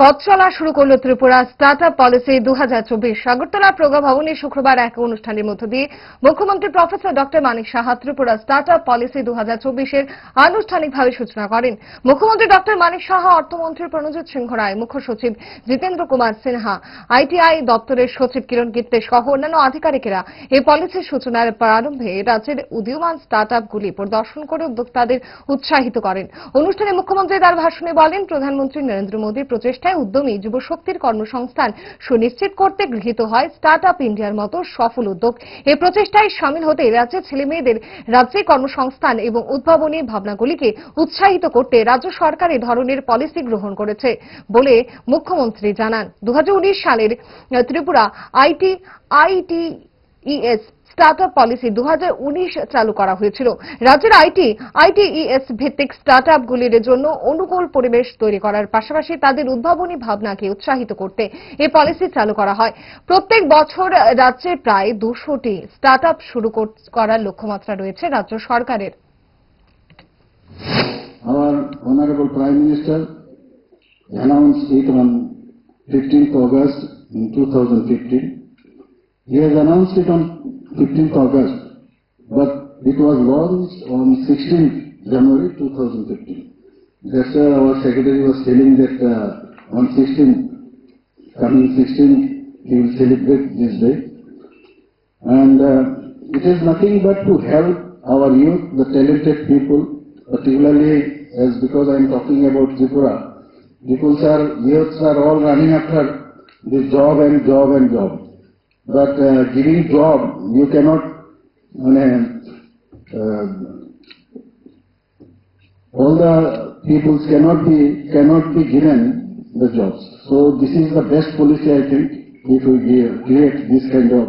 পথ চলা শুরু করল ত্রিপুরা স্টার্ট আপ পলিসি দু আগরতলা প্রজ্ঞা ভবনে শুক্রবার এক অনুষ্ঠানের মধ্য দিয়ে মুখ্যমন্ত্রী professor doctor Manik Saha Tripura start up policy দু এর আনুষ্ঠানিকভাবে সূচনা করেন। মুখ্যমন্ত্রী ডক্টর মানিক সাহা, অর্থমন্ত্রী প্রণজিৎ সিংহ রায়, মুখ্য সচিব জিতেন্দ্র কুমার সিনহা, আইটিআই দপ্তরের সচিব কিরণ গিত্তে সহ অন্যান্য আধিকারিকেরা এই পলিসির সূচনার প্রারম্ভে রাজ্যের উদীয়মান স্টার্ট আপগুলি পরিদর্শন করে উদ্যোক্তাদের উৎসাহিত করেন। অনুষ্ঠানে মুখ্যমন্ত্রী তার ভাষণে বলেন, প্রধানমন্ত্রী নরেন্দ্র মোদীর প্রচেষ্টায় উদ্যমী যুবশক্তির কর্মসংস্থান সুনিশ্চিত করতে গৃহীত হয় স্টার্ট আপ ইন্ডিয়ার মতো সফল উদ্যোগ। এই প্রচেষ্টায় সামিল হতে রাজ্যের ছেলেমেয়েদের রাজ্যে কর্মসংস্থান এবং উদ্ভাবনী ভাবনাগুলিকে উৎসাহিত করতে রাজ্য সরকার এ ধরনের পলিসি গ্রহণ করেছে বলে মুখ্যমন্ত্রী জানান। দু হাজার উনিশ সালের Tripura IT IT ES startup policy দুহাজার উনিশ চালু করা হয়েছিল। রাজ্যের আইটি, আইটিইএস ভিত্তিক স্টার্টআপগুলির জন্য অনুকূল পরিবেশ তৈরি করার পাশাপাশি তাদের উদ্ভাবনী ভাবনাকে উৎসাহিত করতে এই পলিসি চালু করা হয়। প্রত্যেক বছর রাজ্যে প্রায় দুশোটি স্টার্টআপ শুরু করার লক্ষ্যমাত্রা রয়েছে রাজ্য সরকারের। Our Honorable Prime Minister announced it on 15th August in 2015. He has announced it on 15th August, but it was launched on 16th January 2015. That's why our secretary was telling that uh, on 16th, coming 16th, he will celebrate this day. And uh, it is nothing but to help our youth, the talented people, particularly as because I am talking about Tripura. People are, youths are all running after the job and job and job. But uh, giving job, you cannot, uh, all the peoples cannot be, cannot be given the jobs. So this is the best policy I think, if we give- create this kind of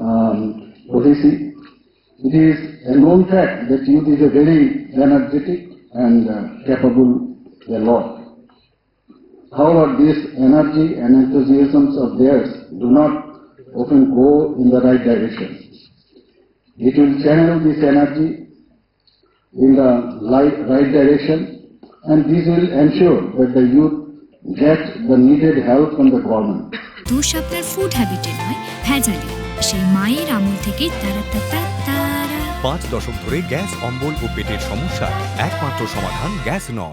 um, policy. It is a known fact that youth is a very energetic and uh, capable a lot. However, this energy and enthusiasms of theirs do not often go in the right direction. It will channel this energy in the right, right direction and this will ensure that the youth get the needed help from the government. দোষ আপনার food হ্যাবিটে নয় ভেজালে সেই মায়ের আমল থেকে তারা তারা তারা পাঁচ দশক ধরে গ্যাস অম্বল ও পেটের সমস্যা একমাত্র সমাধান গ্যাস নল